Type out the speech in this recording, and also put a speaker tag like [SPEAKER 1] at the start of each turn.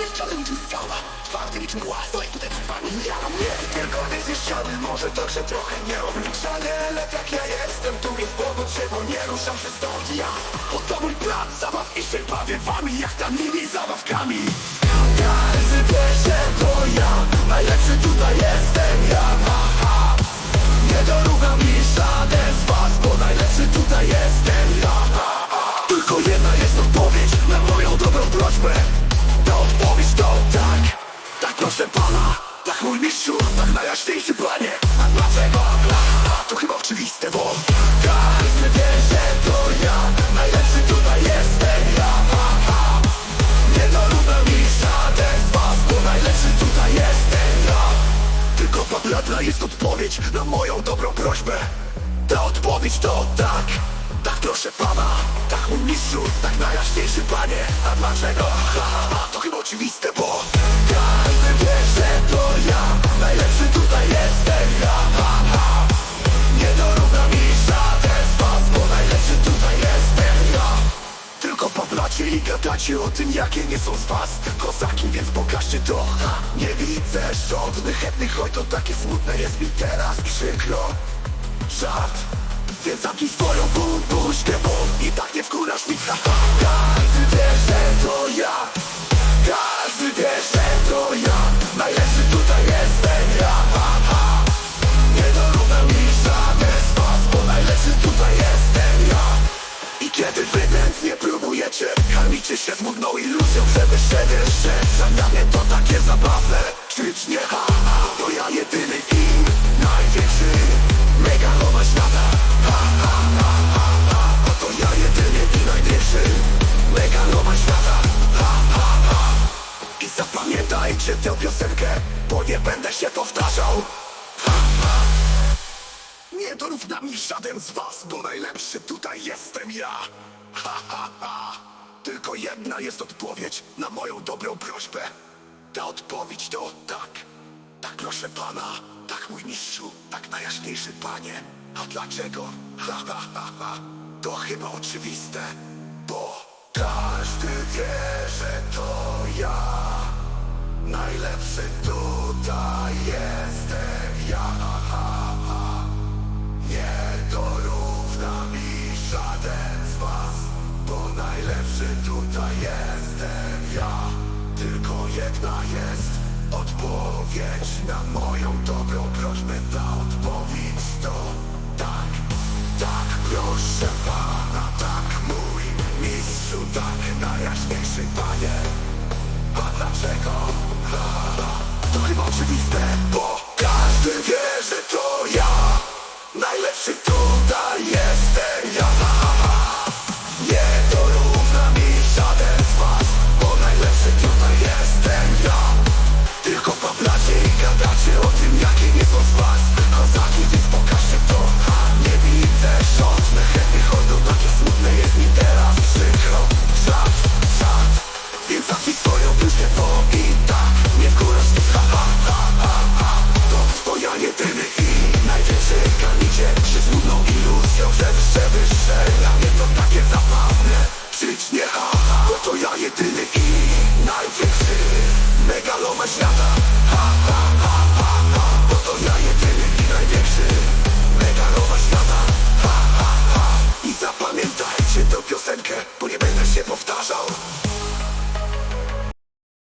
[SPEAKER 1] jest ściany niczym skała Twardy niczym mgła, stoi tutaj przed wami Ja na mnie, tylko ściany Może także trochę nieobliczalny Ale tak ja jestem tu więc pogodzie Bo nie ruszam się stąd ja Oto mój plan zabaw i się bawię wami Jak tanimi zabawkami Tak najjaśniejszy panie A dlaczego? A to chyba oczywiste, bo Każdy wie, że to ja Najlepszy tutaj jestem ja ha, ha. Nie dorówna mi żaden z was Bo najlepszy tutaj jestem ja tylko papladla jest odpowiedź na moją dobrą prośbę Ta odpowiedź to tak Tak proszę pana, tak mój mistrzu, tak najjaśniejszy panie A dlaczego? Ha, ha, ha, to chyba oczywiste, gadacie o tym, jakie nie są z was Kozaki, więc pokażcie to. Nie widzę żadnych chętnych, choć to takie smutne jest mi teraz przykro. Żart. Więc zamknij swoją bu- buźkę, bo i tak nie wkurasz mi. Ha. Każdy wie, że to ja Karmicie się smutną iluzją, siebie szczeć Dla mnie to takie zabawne. Krzycznie ha, ha To ja jedyny i największy. Megaloman świata. Ha, ha, ha, ha, ha. Oto ja jedyny i największy. Megaloman świata. Ha, ha, ha. I zapamiętajcie tę piosenkę Bo nie będę się powtarzał. Ha, ha. Nie dorówna mi żaden z was, bo najlepszy tutaj jestem ja. Ha, ha, ha. Tylko jedna jest odpowiedź na moją dobrą prośbę. Ta odpowiedź to tak. Tak proszę pana, tak mój mistrzu, tak najjaśniejszy panie. A dlaczego? Ha, ha, ha, ha. To chyba oczywiste, bo każdy wie, że to ja. Najlepszy jedna jest odpowiedź na moją dobrą prośbę Ta odpowiedź to tak, tak proszę pana Tak mój mistrzu, tak najjaśniejszy panie A dlaczego? Ha, to chyba oczywiste, machaca.